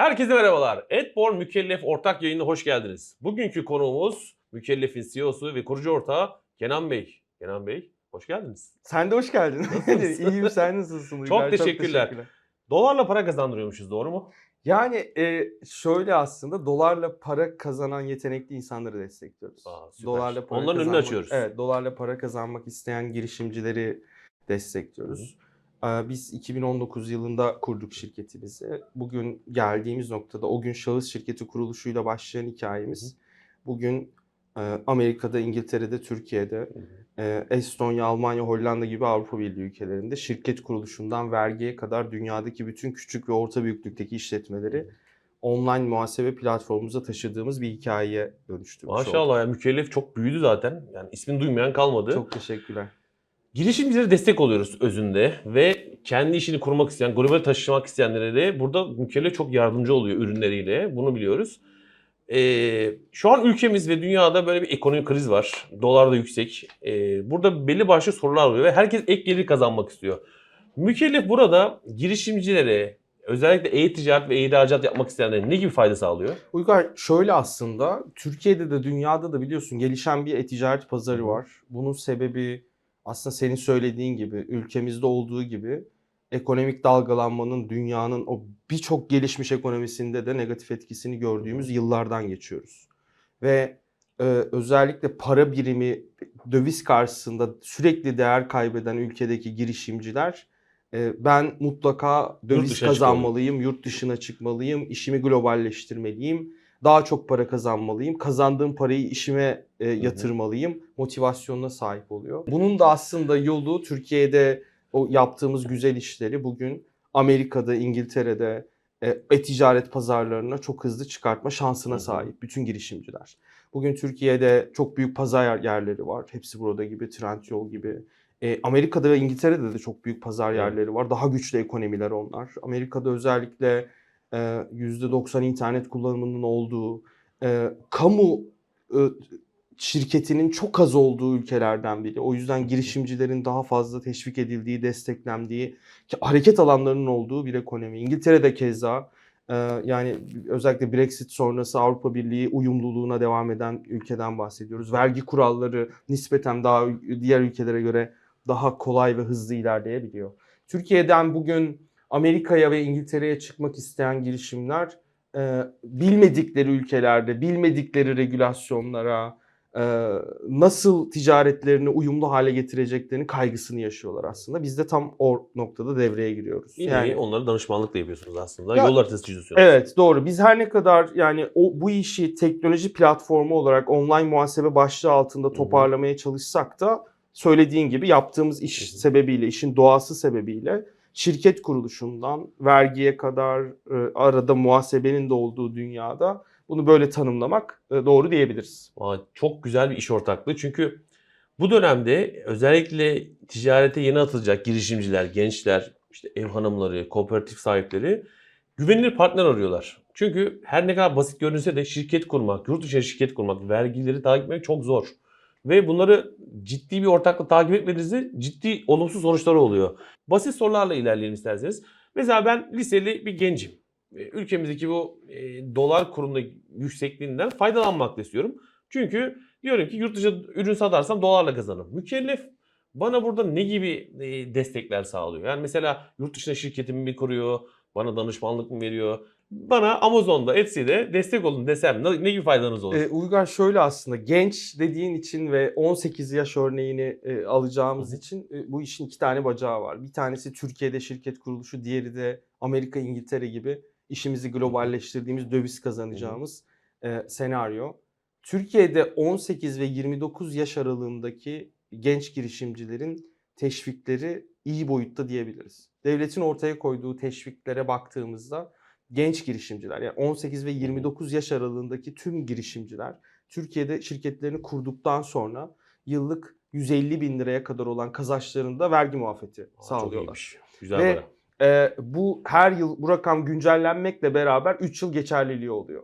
Herkese merhabalar. Edborn Mükellef ortak yayınına hoş geldiniz. Bugünkü konuğumuz Mükellef'in CEO'su ve kurucu ortağı Kenan Bey. Kenan Bey, hoş geldiniz. Sen de hoş geldin. İyiyim sen nasılsın? Çok Uygar? teşekkürler. Dolarla para kazandırıyormuşuz, doğru mu? Yani e, şöyle aslında dolarla para kazanan yetenekli insanları destekliyoruz. Aa, süper. dolarla para Onların önünü kazanmak- açıyoruz. Evet, dolarla para kazanmak isteyen girişimcileri destekliyoruz. Ee, Biz 2019 yılında kurduk şirketimizi. Bugün geldiğimiz noktada o gün şahıs şirketi kuruluşuyla başlayan hikayemiz bugün e, Amerika'da, İngiltere'de, Türkiye'de, e, Estonya, Almanya, Hollanda gibi Avrupa Birliği ülkelerinde şirket kuruluşundan vergiye kadar dünyadaki bütün küçük ve orta büyüklükteki işletmeleri online muhasebe platformumuza taşıdığımız bir hikayeye dönüştürmüş olduk. Maşallah ya Mükellef çok büyüdü zaten. Yani ismini duymayan kalmadı. Çok teşekkürler. Girişimcilere destek oluyoruz özünde ve kendi işini kurmak isteyen, global taşımak isteyenlere de burada Mükellef çok yardımcı oluyor ürünleriyle. Bunu biliyoruz. Ee, şu an ülkemiz ve dünyada böyle bir ekonomik kriz var. Dolar da yüksek. Ee, burada belli başlı sorular oluyor ve herkes ek gelir kazanmak istiyor. Mükellef burada girişimcilere, özellikle e-ticaret ve e-ihracat yapmak isteyenlere ne gibi fayda sağlıyor? Uygar şöyle aslında Türkiye'de de dünyada da biliyorsun gelişen bir e-ticaret pazarı var. Bunun sebebi aslında senin söylediğin gibi ülkemizde olduğu gibi ekonomik dalgalanmanın dünyanın o birçok gelişmiş ekonomisinde de negatif etkisini gördüğümüz yıllardan geçiyoruz. Ve e, özellikle para birimi döviz karşısında sürekli değer kaybeden ülkedeki girişimciler e, ben mutlaka döviz dışına kazanmalıyım, yurt dışına çıkmalıyım, işimi globalleştirmeliyim, daha çok para kazanmalıyım, kazandığım parayı işime e, yatırmalıyım motivasyonuna sahip oluyor. Bunun da aslında yolu Türkiye'de o yaptığımız güzel işleri bugün Amerika'da, İngiltere'de e, e-ticaret pazarlarına çok hızlı çıkartma şansına sahip bütün girişimciler. Bugün Türkiye'de çok büyük pazar yerleri var. Hepsi burada gibi, Trendyol gibi. E, Amerika'da ve İngiltere'de de çok büyük pazar yerleri var. Daha güçlü ekonomiler onlar. Amerika'da özellikle e, %90 internet kullanımının olduğu, e, kamu e, şirketinin çok az olduğu ülkelerden biri. O yüzden girişimcilerin daha fazla teşvik edildiği, desteklendiği, hareket alanlarının olduğu bir ekonomi. İngiltere'de keza yani özellikle Brexit sonrası Avrupa Birliği uyumluluğuna devam eden ülkeden bahsediyoruz. Vergi kuralları nispeten daha diğer ülkelere göre daha kolay ve hızlı ilerleyebiliyor. Türkiye'den bugün Amerika'ya ve İngiltere'ye çıkmak isteyen girişimler e, bilmedikleri ülkelerde, bilmedikleri regülasyonlara, e, nasıl ticaretlerini uyumlu hale getireceklerini kaygısını yaşıyorlar aslında. Biz de tam o noktada devreye giriyoruz. Yine Yani onlara danışmanlık da yapıyorsunuz aslında. Ya- Yol haritası çiziyorsunuz. Evet doğru. Biz her ne kadar yani o bu işi teknoloji platformu olarak online muhasebe başlığı altında toparlamaya çalışsak da söylediğin gibi yaptığımız iş Hı hı. sebebiyle, işin doğası sebebiyle şirket kuruluşundan vergiye kadar e, arada muhasebenin de olduğu dünyada bunu böyle tanımlamak e, doğru diyebiliriz. Çok güzel bir iş ortaklığı çünkü bu dönemde özellikle ticarete yeni atılacak girişimciler, gençler, işte ev hanımları, kooperatif sahipleri güvenilir partner arıyorlar. Çünkü her ne kadar basit görünse de şirket kurmak, yurt dışı şirket kurmak, vergileri takip etmek çok zor. Ve bunları ciddi bir ortakla takip etmediğinizde ciddi olumsuz sonuçları oluyor. Basit sorularla ilerleyelim isterseniz. Mesela ben liseli bir gencim. E, Ülkemizdeki bu e, dolar kurunda yüksekliğinden faydalanmak da istiyorum. Çünkü diyorum ki yurt dışı ürün satarsam dolarla kazanırım. Mükellef bana burada ne gibi e, destekler sağlıyor? Yani mesela yurt dışına şirketimi mi kuruyor? Bana danışmanlık mı veriyor? Bana Amazon'da, Etsy'de destek olun desem ne, ne gibi faydanız olur? E, Uygar şöyle aslında genç dediğin için ve 18 yaş örneğini e, alacağımız Hı için e, bu işin iki tane bacağı var. Bir tanesi Türkiye'de şirket kuruluşu, diğeri de Amerika, İngiltere gibi işimizi globalleştirdiğimiz, döviz kazanacağımız e, senaryo. Türkiye'de 18 ve 29 yaş aralığındaki genç girişimcilerin teşvikleri iyi boyutta diyebiliriz. Devletin ortaya koyduğu teşviklere baktığımızda genç girişimciler yani 18 ve 29 yaş aralığındaki tüm girişimciler Türkiye'de şirketlerini kurduktan sonra yıllık 150 bin liraya kadar olan kazançlarında vergi muafiyeti Aa, sağlıyorlar. iyiymiş. Güzel Ve para. e, bu her yıl bu rakam güncellenmekle beraber 3 yıl geçerliliği oluyor.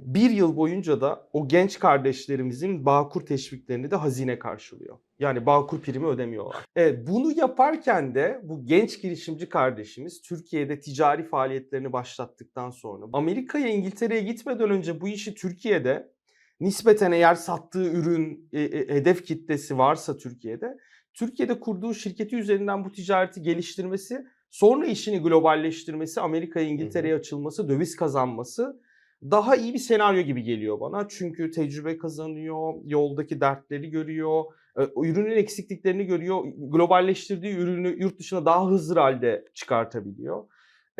Bir yıl boyunca da o genç kardeşlerimizin Bağkur teşviklerini de hazine karşılıyor. Yani Bağkur primi ödemiyorlar. Evet, bunu yaparken de bu genç girişimci kardeşimiz Türkiye'de ticari faaliyetlerini başlattıktan sonra Amerika'ya İngiltere'ye gitmeden önce bu işi Türkiye'de nispeten eğer sattığı ürün e, e, hedef kitlesi varsa Türkiye'de Türkiye'de kurduğu şirketi üzerinden bu ticareti geliştirmesi sonra işini globalleştirmesi Amerika'ya İngiltere'ye açılması döviz kazanması daha iyi bir senaryo gibi geliyor bana. Çünkü tecrübe kazanıyor, yoldaki dertleri görüyor, e, ürünün eksikliklerini görüyor, globalleştirdiği ürünü yurt dışına daha hızlı halde çıkartabiliyor.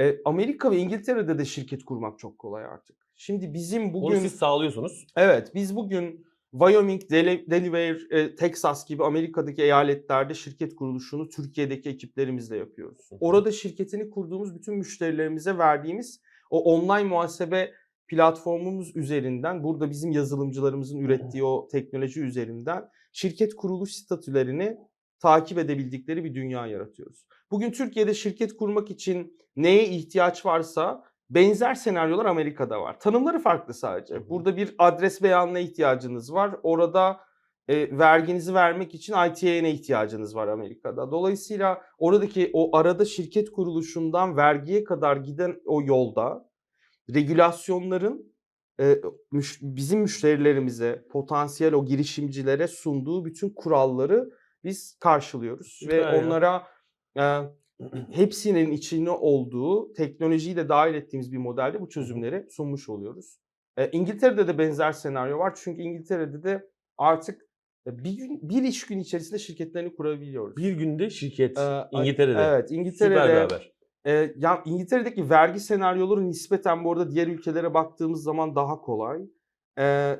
E, Amerika ve İngiltere'de de şirket kurmak çok kolay artık. Şimdi bizim Onu bugün siz sağlıyorsunuz. evet biz bugün Wyoming, Delaware, e, Texas gibi Amerika'daki eyaletlerde şirket kuruluşunu Türkiye'deki ekiplerimizle yapıyoruz. Orada şirketini kurduğumuz bütün müşterilerimize verdiğimiz o online muhasebe platformumuz üzerinden burada bizim yazılımcılarımızın ürettiği o teknoloji üzerinden şirket kuruluş statülerini takip edebildikleri bir dünya yaratıyoruz. Bugün Türkiye'de şirket kurmak için neye ihtiyaç varsa benzer senaryolar Amerika'da var. Tanımları farklı sadece. Burada bir adres beyanına ihtiyacınız var. Orada e, verginizi vermek için ITN'e ihtiyacınız var Amerika'da. Dolayısıyla oradaki o arada şirket kuruluşundan vergiye kadar giden o yolda regülasyonların e, müş- bizim müşterilerimize, potansiyel o girişimcilere sunduğu bütün kuralları biz karşılıyoruz ve ya. onlara e, hepsinin içine olduğu teknolojiyi de dahil ettiğimiz bir modelde bu çözümleri sunmuş oluyoruz. E, İngiltere'de de benzer senaryo var çünkü İngiltere'de de artık e, bir gün bir iş gün içerisinde şirketlerini kurabiliyoruz. Bir günde şirket Ee, İngiltere'de. Evet, İngiltere'de. E, ya İngiltere'deki vergi senaryoları nispeten bu arada diğer ülkelere baktığımız zaman daha kolay. E,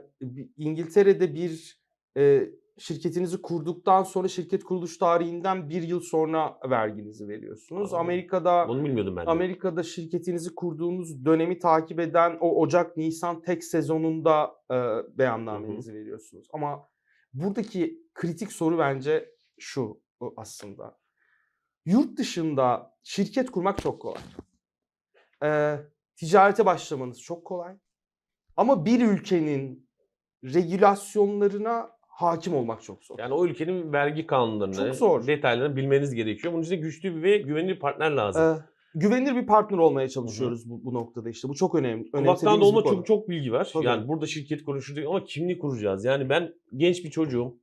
İngiltere'de bir e, şirketinizi kurduktan sonra şirket kuruluş tarihinden bir yıl sonra verginizi veriyorsunuz. Aa, Amerika'da Bunu bilmiyordum ben de. Amerika'da şirketinizi kurduğunuz dönemi takip eden o Ocak Nisan tek sezonunda e, beyannamenizi veriyorsunuz. Ama buradaki kritik soru bence şu aslında. Yurt dışında şirket kurmak çok kolay. E, ticarete başlamanız çok kolay. Ama bir ülkenin regülasyonlarına hakim olmak çok zor. Yani o ülkenin vergi kanunlarını, Çok zor. detaylarını bilmeniz gerekiyor. Bunun için güçlü ve güvenilir partner lazım. E, güvenilir bir partner olmaya çalışıyoruz bu, bu noktada işte. Bu çok önemli. Kulaktan dolma çok çok bilgi var. Tabii. Yani burada şirket kuruluşu ama kimliği kuracağız? Yani ben genç bir çocuğum.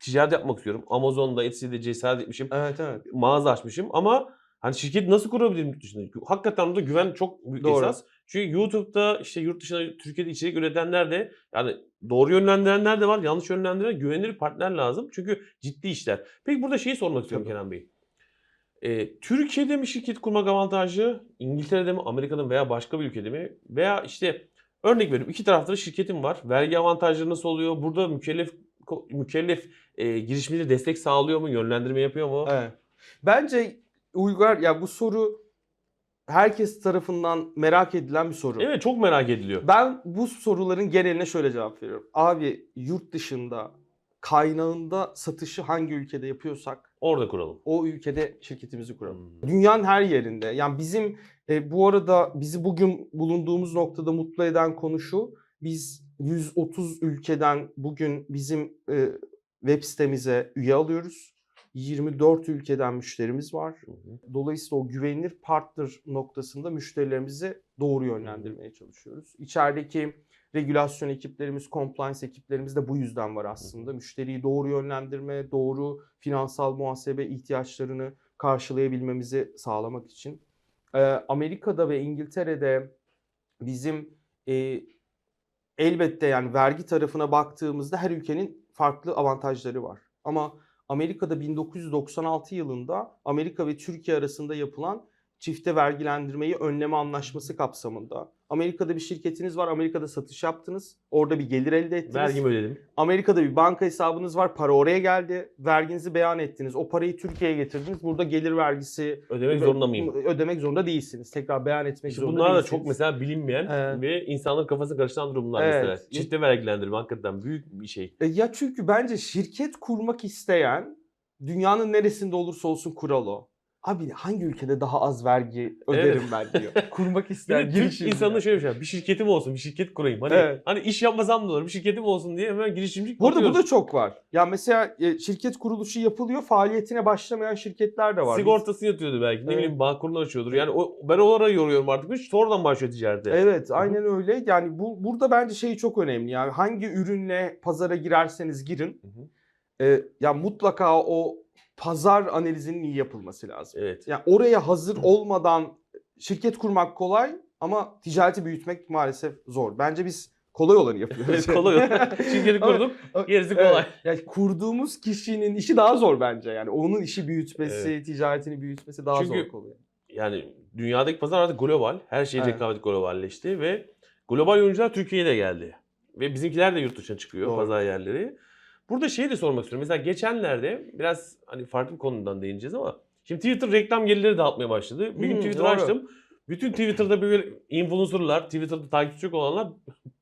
Ticaret yapmak istiyorum. Amazon'da, Etsy'de cesaret etmişim. Evet evet. Mağaza açmışım ama hani şirket nasıl kurabilirim yurt dışında? Hakikaten burada güven çok büyük Doğru. esas. Çünkü YouTube'da işte yurt dışında Türkiye'de içerik üretenler de yani doğru yönlendirenler de var. Yanlış yönlendiren güvenilir partner lazım. Çünkü ciddi işler. Peki burada şeyi sormak istiyorum Tabii. Kenan Bey. Ee, Türkiye'de mi şirket kurmak avantajlı? İngiltere'de mi? Amerika'da mı? Veya başka bir ülkede mi? Veya işte örnek veriyorum iki tarafta da şirketim var. Vergi avantajları nasıl oluyor? Burada mükellef mükellef e, girişimci destek sağlıyor mu? Yönlendirme yapıyor mu? Evet. Bence Uygar ya bu soru herkes tarafından merak edilen bir soru. Evet çok merak ediliyor. Ben bu soruların geneline şöyle cevap veriyorum. Abi yurt dışında kaynağında satışı hangi ülkede yapıyorsak Orada kuralım. o ülkede şirketimizi kuralım. Hmm. Dünyanın her yerinde. Yani bizim e, bu arada bizi bugün bulunduğumuz noktada mutlu eden konu şu. Biz 130 ülkeden bugün bizim e, web sitemize üye alıyoruz. 24 ülkeden müşterimiz var. Dolayısıyla o güvenilir partner noktasında müşterilerimizi doğru yönlendirmeye çalışıyoruz. İçerideki regülasyon ekiplerimiz, compliance ekiplerimiz de bu yüzden var aslında. Müşteriyi doğru yönlendirme, doğru finansal muhasebe ihtiyaçlarını karşılayabilmemizi sağlamak için. Amerika'da ve İngiltere'de bizim e, elbette yani vergi tarafına baktığımızda her ülkenin farklı avantajları var. Ama Amerika'da 1996 yılında Amerika ve Türkiye arasında yapılan çifte vergilendirmeyi önleme anlaşması kapsamında. Amerika'da bir şirketiniz var, Amerika'da satış yaptınız, orada bir gelir elde ettiniz. Vergimi ödedim. Amerika'da bir banka hesabınız var, para oraya geldi, verginizi beyan ettiniz, o parayı Türkiye'ye getirdiniz, burada gelir vergisi Ödemek zorunda mıyım? ödemek zorunda değilsiniz. Tekrar beyan etmek İşte zorunda bunlar da değilsiniz. çok mesela bilinmeyen Evet. ve insanların kafasını karıştıran durumlar Evet. mesela. Çifte vergilendirme hakikaten büyük bir şey. E, Ya çünkü bence şirket kurmak isteyen dünyanın neresinde olursa olsun kural o. Abi hangi ülkede daha az vergi öderim ben diyor. Kurmak isteyen Türk girişimci. insanında şöyle bir şey var. Bir şirketim olsun, bir şirket kurayım. Hani, Evet. hani iş yapmasam da olur, bir şirketim olsun diye hemen girişimcilik Bu arada bu da çok var. Ya mesela e, şirket kuruluşu yapılıyor, faaliyetine başlamayan şirketler de var. Sigortası yatıyordu belki. Ne Evet. bileyim bağkurunu açıyordur. Yani o, ben oralara yoruyorum artık. Hiç sonradan başlıyor ticarete. Evet, aynen öyle. Yani bu burada bence şey çok önemli. Yani hangi ürünle pazara girerseniz girin, Hı hı. e, ya mutlaka o pazar analizinin iyi yapılması lazım. Evet. Yani oraya hazır olmadan şirket kurmak kolay ama ticareti büyütmek maalesef zor. Bence biz kolay olanı yapıyoruz. kolay. Şirketi Ama- kurduk. Gerisi kolay. Evet, yani kurduğumuz kişinin işi daha zor bence. Yani onun işi büyütmesi, ticaretini büyütmesi daha Çünkü- zor oluyor. Yani dünyadaki pazar artık global. Her şey Evet. rekabet globalleşti ve global oyuncular Türkiye'ye de geldi. Ve bizimkiler de yurt dışına çıkıyor Doğru. pazar yerleri. Burada şeyi de sormak istiyorum. Mesela geçenlerde biraz hani farklı bir konudan değineceğiz ama şimdi Twitter reklam gelirleri dağıtmaya başladı. Bir gün Hmm, Twitter doğru. açtım. Bütün Twitter'da böyle influencerlar, Twitter'da takipçi olanlar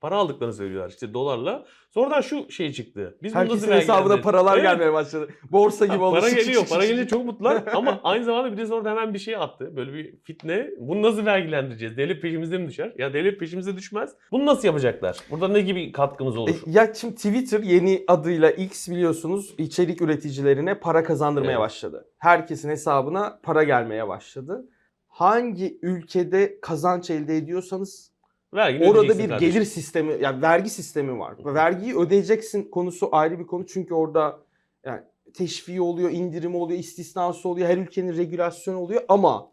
para aldıklarını söylüyorlar işte dolarla. Sonradan şu şey çıktı. Biz Herkesin hesabına paralar Evet. gelmeye başladı. Borsa gibi oldu. Para geliyor. Para gelince çok mutlular ama aynı zamanda bir de sonra hemen bir şey attı. Böyle bir fitne. Bunu nasıl vergilendireceğiz? Devlet peşimize mi düşer? Ya devlet peşimize düşmez. Bunu nasıl yapacaklar? Burada ne gibi katkımız olur? E, Ya şimdi Twitter yeni adıyla X biliyorsunuz içerik üreticilerine para kazandırmaya Evet. başladı. Herkesin hesabına para gelmeye başladı. Hangi ülkede kazanç elde ediyorsanız Vergini orada bir kardeşim. gelir sistemi, yani vergi sistemi var. Ve vergiyi ödeyeceksin konusu ayrı bir konu çünkü orada yani teşviği oluyor, indirimi oluyor, istisnası oluyor, her ülkenin regülasyonu oluyor ama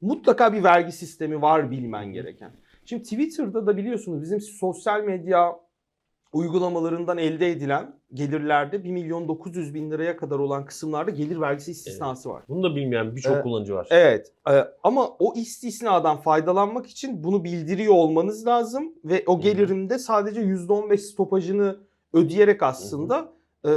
mutlaka bir vergi sistemi var bilmen gereken. Şimdi Twitter'da da biliyorsunuz bizim sosyal medya uygulamalarından elde edilen gelirlerde 1 milyon 900 bin liraya kadar olan kısımlarda gelir vergisi istisnası var. Bunu da bilmeyen birçok Evet. kullanıcı var. Evet e, ama o istisnadan faydalanmak için bunu bildiriyor olmanız lazım ve o gelirimde sadece %15 stopajını ödeyerek aslında e,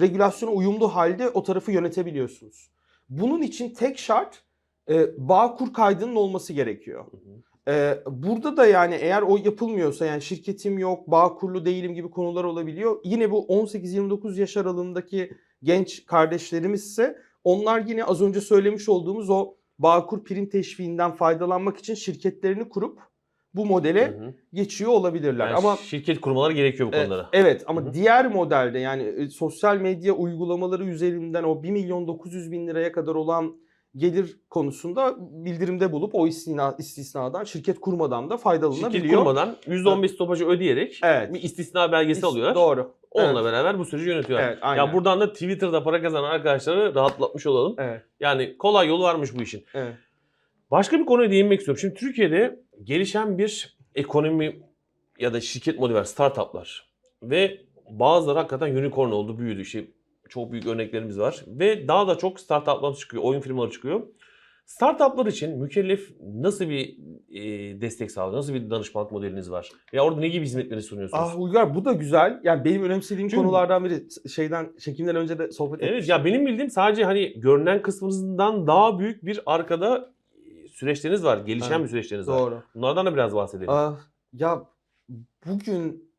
regülasyona uyumlu halde o tarafı yönetebiliyorsunuz. Bunun için tek şart e, Bağkur kaydının olması gerekiyor. Hı hı. Ee, burada da yani eğer o yapılmıyorsa yani şirketim yok, bağ kurulu değilim gibi konular olabiliyor. Yine bu 18-29 yaş aralığındaki genç kardeşlerimizse onlar yine az önce söylemiş olduğumuz o Bağkur prim teşviğinden faydalanmak için şirketlerini kurup bu modele Hı hı. geçiyor olabilirler. Yani ama şirket kurmaları gerekiyor bu e, konulara. evet ama Hı hı. diğer modelde yani e, sosyal medya uygulamaları üzerinden o 1 milyon 900 bin liraya kadar olan gelir konusunda bildirimde bulup o istina, istisnadan şirket kurmadan da faydalanabiliyor. Şirket kurmadan %15 stopajı ödeyerek Evet. bir istisna belgesi alıyorlar. Doğru. Onunla Evet. beraber bu süreci yönetiyorlar. Evet, aynen. Ya buradan da Twitter'da para kazanan arkadaşları rahatlatmış olalım. Evet. Yani kolay yolu varmış bu işin. Evet. Başka bir konuya değinmek istiyorum. Şimdi Türkiye'de gelişen bir ekonomi ya da şirket modeli var, startuplar. Ve bazıları hakikaten unicorn oldu, büyüdü. İşte çok büyük örneklerimiz var. Ve daha da çok startuplar çıkıyor, oyun firmaları çıkıyor. Startuplar için mükellef nasıl bir e, destek sağlıyor? Nasıl bir danışmanlık modeliniz var? Ya orada ne gibi hizmetleri sunuyorsunuz? Ah Uygar bu da güzel. Yani benim önemsediğim Çünkü- konulardan biri şeyden çekimden önce de sohbet Evet etmiştik. ya benim bildiğim sadece hani görünen kısmınızdan daha büyük bir arkada e, süreçleriniz var. Gelişen Evet, bir süreçleriniz var. Doğru. Bunlardan da biraz bahsedelim. Ah, ya bugün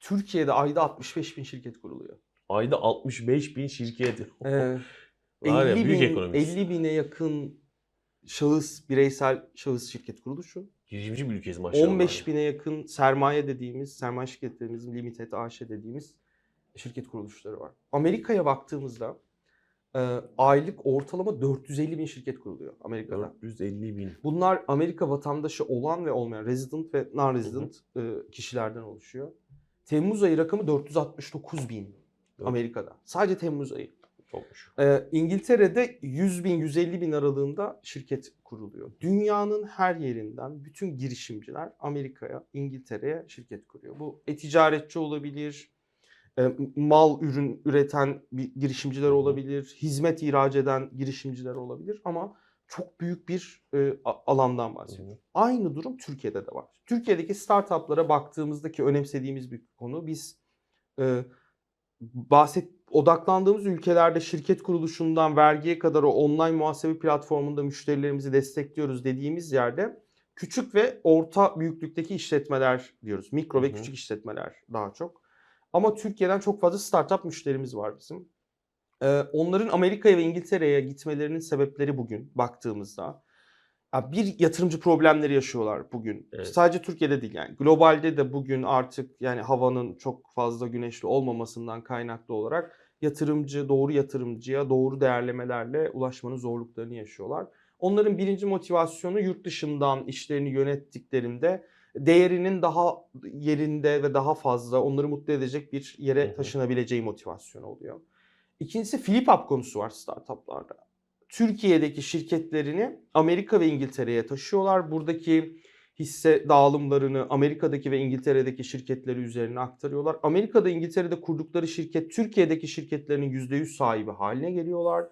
Türkiye'de ayda 65 bin şirket kuruluyor. Ayda 65 bin şirket. Ee, Var ya 50 büyük bin, ekonomimiz. 50 bine yakın şahıs, bireysel şahıs şirket kuruluşu. Girişimci bir ülkeyiz maşallah. 15 bine yakın sermaye dediğimiz, sermaye şirketlerimizin limited AŞ dediğimiz şirket kuruluşları var. Amerika'ya baktığımızda e, aylık ortalama 450 bin şirket kuruluyor Amerika'da. 450 bin. Bunlar Amerika vatandaşı olan ve olmayan resident ve non-resident e, kişilerden oluşuyor. Temmuz ayı rakamı 469 bin Dört- Amerika'da. Sadece Temmuz ayı. Çokmuş. Ee, İngiltere'de 100 bin 150 bin aralığında şirket kuruluyor. Dünyanın her yerinden bütün girişimciler Amerika'ya, İngiltere'ye şirket kuruyor. Bu e-ticaretçi olabilir, e, mal ürün üreten bir girişimciler olabilir, hizmet ihraç eden girişimciler olabilir ama çok büyük bir e, alandan bahsediyoruz. Aynı durum Türkiye'de de var. Türkiye'deki startuplara baktığımızdaki önemsediğimiz bir konu biz e, bahset odaklandığımız ülkelerde şirket kuruluşundan vergiye kadar o online muhasebe platformunda müşterilerimizi destekliyoruz dediğimiz yerde küçük ve orta büyüklükteki işletmeler diyoruz. Mikro ve Hı hı. küçük işletmeler daha çok. Ama Türkiye'den çok fazla startup müşterimiz var bizim. Ee, onların Amerika'ya ve İngiltere'ye gitmelerinin sebepleri bugün baktığımızda bir yatırımcı problemleri yaşıyorlar bugün. Evet. Sadece Türkiye'de değil yani. Globalde de bugün artık yani havanın çok fazla güneşli olmamasından kaynaklı olarak yatırımcı doğru yatırımcıya doğru değerlemelerle ulaşmanın zorluklarını yaşıyorlar. Onların birinci motivasyonu yurt dışından işlerini yönettiklerinde değerinin daha yerinde ve daha fazla onları mutlu edecek bir yere taşınabileceği motivasyon oluyor. İkincisi flip up konusu var startuplarda. Türkiye'deki şirketlerini Amerika ve İngiltere'ye taşıyorlar. Buradaki hisse dağılımlarını Amerika'daki ve İngiltere'deki şirketleri üzerine aktarıyorlar. Amerika'da İngiltere'de kurdukları şirket Türkiye'deki şirketlerinin %100 sahibi haline geliyorlar.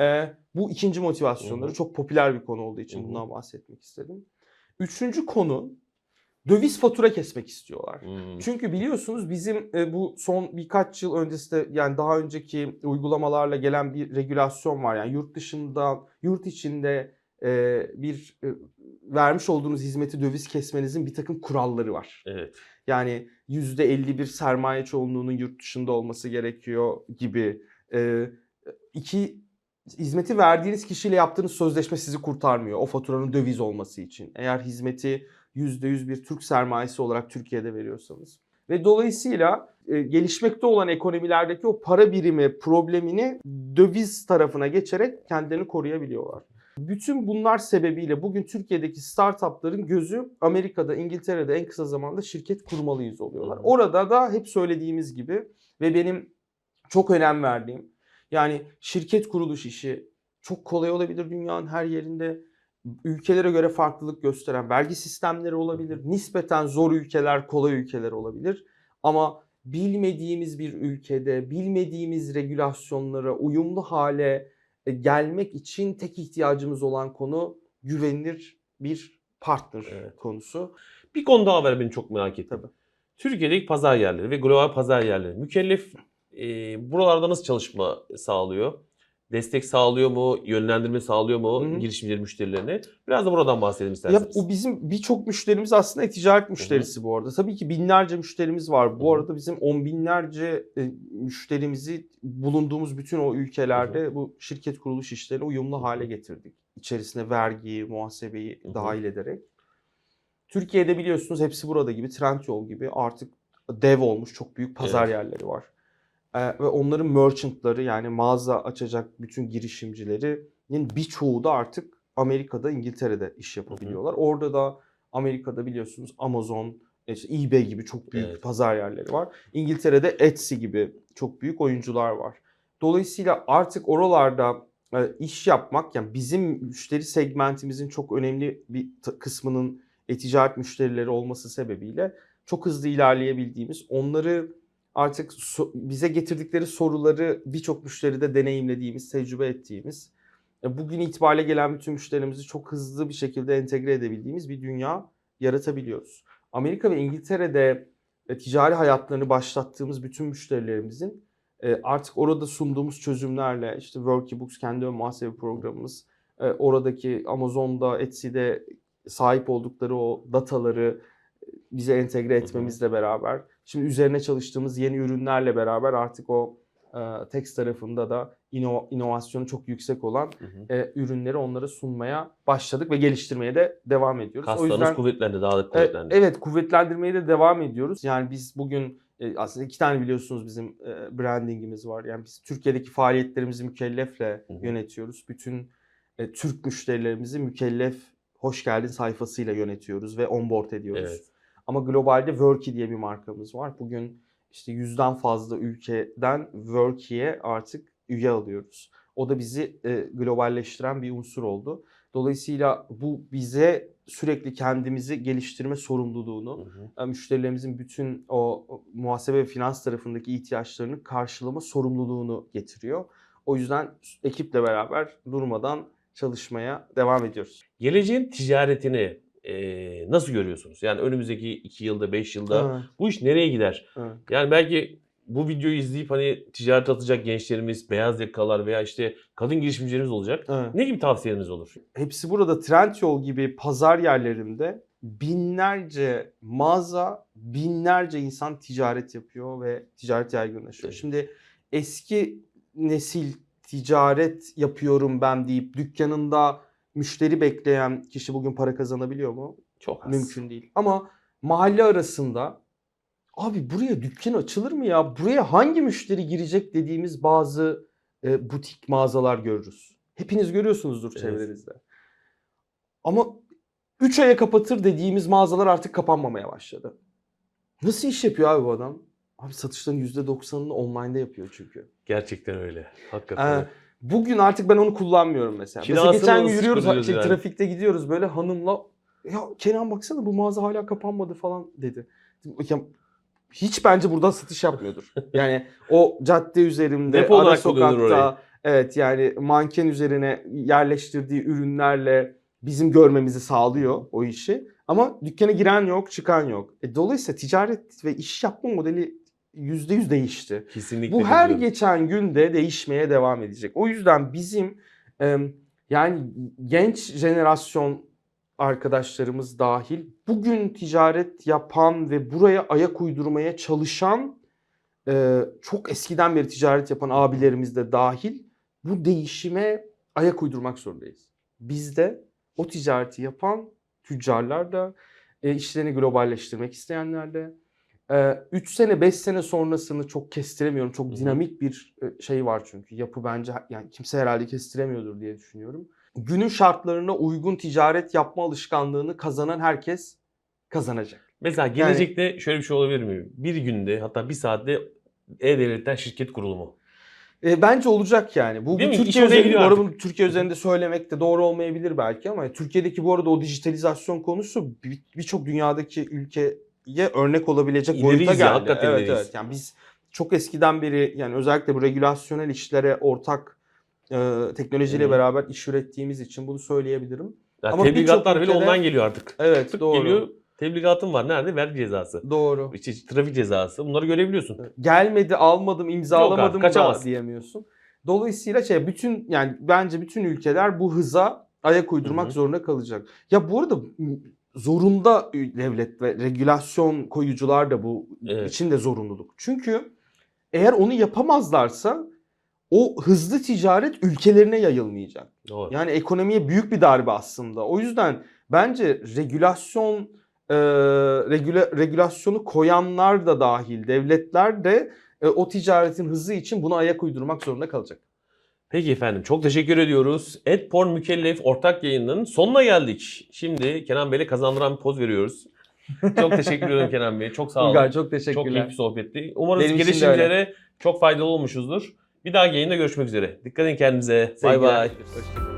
Ee, bu ikinci motivasyonları Hı hı. çok popüler bir konu olduğu için Hı hı. bundan bahsetmek istedim. Üçüncü konu döviz fatura kesmek istiyorlar. Hmm. Çünkü biliyorsunuz bizim e, bu son birkaç yıl öncesinde yani daha önceki uygulamalarla gelen bir regülasyon var. Yani yurt dışında, yurt içinde e, bir e, vermiş olduğunuz hizmeti döviz kesmenizin bir takım kuralları var. Evet. Yani %51 sermaye çoğunluğunun yurt dışında olması gerekiyor gibi. E, iki hizmeti verdiğiniz kişiyle yaptığınız sözleşme sizi kurtarmıyor o faturanın döviz olması için. Eğer hizmeti %100 bir Türk sermayesi olarak Türkiye'de veriyorsanız. Ve dolayısıyla e, gelişmekte olan ekonomilerdeki o para birimi problemini döviz tarafına geçerek kendilerini koruyabiliyorlar. Bütün bunlar sebebiyle bugün Türkiye'deki startupların gözü Amerika'da, İngiltere'de en kısa zamanda şirket kurmalıyız oluyorlar. Orada da hep söylediğimiz gibi ve benim çok önem verdiğim yani şirket kuruluş işi çok kolay olabilir dünyanın her yerinde. Ülkelere göre farklılık gösteren vergi sistemleri olabilir. Nispeten zor ülkeler, kolay ülkeler olabilir. Ama bilmediğimiz bir ülkede, bilmediğimiz regülasyonlara uyumlu hale e, gelmek için tek ihtiyacımız olan konu güvenilir bir partner Evet. konusu. Bir konu daha var beni çok merak ettim. Tabii. Türkiye'deki pazar yerleri ve global pazar yerleri. Mükellef e, buralarda nasıl çalışma sağlıyor? Destek sağlıyor mu? Yönlendirme sağlıyor mu Hı hı. girişimcileri, müşterilerine? Biraz da buradan bahsedelim Ya isterseniz. o bizim birçok müşterimiz aslında ticaret müşterisi bu arada. Tabii ki binlerce müşterimiz var. Bu Hı hı. arada bizim on binlerce e, müşterimizi bulunduğumuz bütün o ülkelerde bu şirket kuruluş işlerine uyumlu hale getirdik. İçerisine vergi, muhasebeyi Hı hı. dahil ederek. Türkiye'de biliyorsunuz hepsi burada gibi Trendyol gibi artık dev olmuş çok büyük pazar Evet. yerleri var. Ve onların merchantları yani mağaza açacak bütün girişimcilerinin birçoğu da artık Amerika'da, İngiltere'de iş yapabiliyorlar. Orada da Amerika'da biliyorsunuz Amazon, işte eBay gibi çok büyük Evet. pazar yerleri var. İngiltere'de Etsy gibi çok büyük oyuncular var. Dolayısıyla artık oralarda iş yapmak yani bizim müşteri segmentimizin çok önemli bir kısmının e-ticaret müşterileri olması sebebiyle çok hızlı ilerleyebildiğimiz, onları artık so- bize getirdikleri soruları birçok müşteride deneyimlediğimiz, tecrübe ettiğimiz, e, bugün itibariyle gelen bütün müşterimizi çok hızlı bir şekilde entegre edebildiğimiz bir dünya yaratabiliyoruz. Amerika ve İngiltere'de e, ticari hayatlarını başlattığımız bütün müşterilerimizin e, artık orada sunduğumuz çözümlerle işte Workybooks kendi ön muhasebe programımız, oradaki Amazon'da, Etsy'de sahip oldukları o dataları bize entegre etmemizle beraber şimdi üzerine çalıştığımız yeni ürünlerle beraber artık o e, text tarafında da ino- inovasyonu çok yüksek olan Hı hı. e, ürünleri onlara sunmaya başladık ve geliştirmeye de devam ediyoruz. Kaslarınız kuvvetlendi, daha da E, kuvvetlendi. Evet kuvvetlendirmeye de devam ediyoruz. Yani biz bugün e, aslında iki tane biliyorsunuz bizim e, brandingimiz var. Yani biz Türkiye'deki faaliyetlerimizi mükellefle Hı hı. yönetiyoruz. Bütün e, Türk müşterilerimizi mükellef hoş geldin sayfasıyla yönetiyoruz ve onboard ediyoruz. Evet. Ama globalde Worky diye bir markamız var. Bugün işte yüzden fazla ülkeden Worky'ye artık üye alıyoruz. O da bizi e, globalleştiren bir unsur oldu. Dolayısıyla bu bize sürekli kendimizi geliştirme sorumluluğunu, Hı hı. e, müşterilerimizin bütün o o muhasebe ve finans tarafındaki ihtiyaçlarını karşılama sorumluluğunu getiriyor. O yüzden ekiple beraber durmadan çalışmaya devam ediyoruz. Geleceğin ticaretini e, nasıl görüyorsunuz? Yani önümüzdeki 2 yılda, 5 yılda Evet, bu iş nereye gider? evet. Yani belki bu videoyu izleyip hani ticaret atacak gençlerimiz, beyaz yakalar veya işte kadın girişimcilerimiz olacak. evet. Ne gibi tavsiyeleriniz olur? hepsi burada Trendyol gibi pazar yerlerinde binlerce mağaza, binlerce insan ticaret yapıyor ve ticaret yaygınlaşıyor. Evet. Şimdi eski nesil ticaret yapıyorum ben deyip dükkanında müşteri bekleyen kişi bugün para kazanabiliyor mu? Çok az. Mümkün değil. Ama mahalle arasında abi buraya dükkan açılır mı ya? Buraya hangi müşteri girecek dediğimiz bazı e, butik mağazalar görürüz. Hepiniz görüyorsunuzdur Evet. çevrenizde. Ama 3 aya kapatır dediğimiz mağazalar artık kapanmamaya başladı. Nasıl iş yapıyor abi bu adam? Abi satışların %90'ını online'da yapıyor çünkü. Gerçekten öyle. Hakikaten. Ee. Bugün artık ben onu kullanmıyorum mesela. Kirasını mesela geçen gün yürüyoruz, şey, yani? trafikte gidiyoruz böyle hanımla ya Kenan baksana bu mağaza hala kapanmadı falan dedi. Ya, hiç bence buradan satış yapmıyordur. yani o cadde üzerinde, Depo ara sokakta evet yani manken üzerine yerleştirdiği ürünlerle bizim görmemizi sağlıyor o işi. Ama dükkana giren yok, çıkan yok. E, dolayısıyla ticaret ve iş yapma modeli %100 değişti. Kesinlikle. Bu her katılıyorum. geçen günde değişmeye devam edecek. O yüzden bizim yani genç jenerasyon arkadaşlarımız dahil bugün ticaret yapan ve buraya ayak uydurmaya çalışan e, çok eskiden beri ticaret yapan abilerimiz de dahil bu değişime ayak uydurmak zorundayız. Biz de o ticareti yapan tüccarlar da e, işlerini globalleştirmek isteyenler de 3 sene 5 sene sonrasını çok kestiremiyorum. Çok hı. dinamik bir e, şey var çünkü. Yapı bence yani kimse herhalde kestiremiyordur diye düşünüyorum. Günün şartlarına uygun ticaret yapma alışkanlığını kazanan herkes kazanacak. Mesela gelecekte şöyle bir şey olabilir mi? Bir günde hatta bir saatte E-Devlet'ten şirket kurulumu. E, bence olacak yani. Bu, bu mi? Türkiye gidiyor bu arada Türkiye üzerinde söylemek de doğru olmayabilir belki ama Türkiye'deki bu arada o dijitalizasyon konusu bir- birçok dünyadaki ülkeye örnek olabilecek boyuta İleriyiz ya, geldi. hakikaten evet ileriyiz. evet. Yani biz çok eskiden beri yani özellikle bu regülasyonel işlere ortak e, teknolojiyle hı. beraber iş ürettiğimiz için bunu söyleyebilirim. Ya Ama tebligatlar bile ülkede- online geliyor artık. Evet Tık doğru. geliyor. Tebligatın var. Nerede? Vergi cezası. Doğru. İşte trafik cezası. Bunları görebiliyorsun. gelmedi almadım imzalamadım da kaçamazsın. diyemiyorsun. Dolayısıyla şey bütün yani bence bütün ülkeler bu hıza ayak uydurmak Hı hı. zorunda kalacak. Ya bu arada zorunda devlet ve regülasyon koyucular da bu Evet. için de zorunluluk. Çünkü eğer onu yapamazlarsa o hızlı ticaret ülkelerine yayılmayacak. Doğru. Yani ekonomiye büyük bir darbe aslında. O yüzden bence regülasyon e, regüle, regülasyonu koyanlar da dahil devletler de e, o ticaretin hızı için buna ayak uydurmak zorunda kalacak. Peki efendim çok teşekkür ediyoruz. Edporn Mükellef ortak yayının sonuna geldik. Şimdi Kenan Bey'le kazandıran bir poz veriyoruz. Çok teşekkür ediyorum Kenan Bey. Çok sağ olun. Turgay, çok Çok teşekkürler. keyifli sohbetti. Umarız Benim gelişimlere çok faydalı olmuşuzdur. Bir dahaki yayında görüşmek üzere. Dikkat edin kendinize. Bay bay. Hoşçakalın.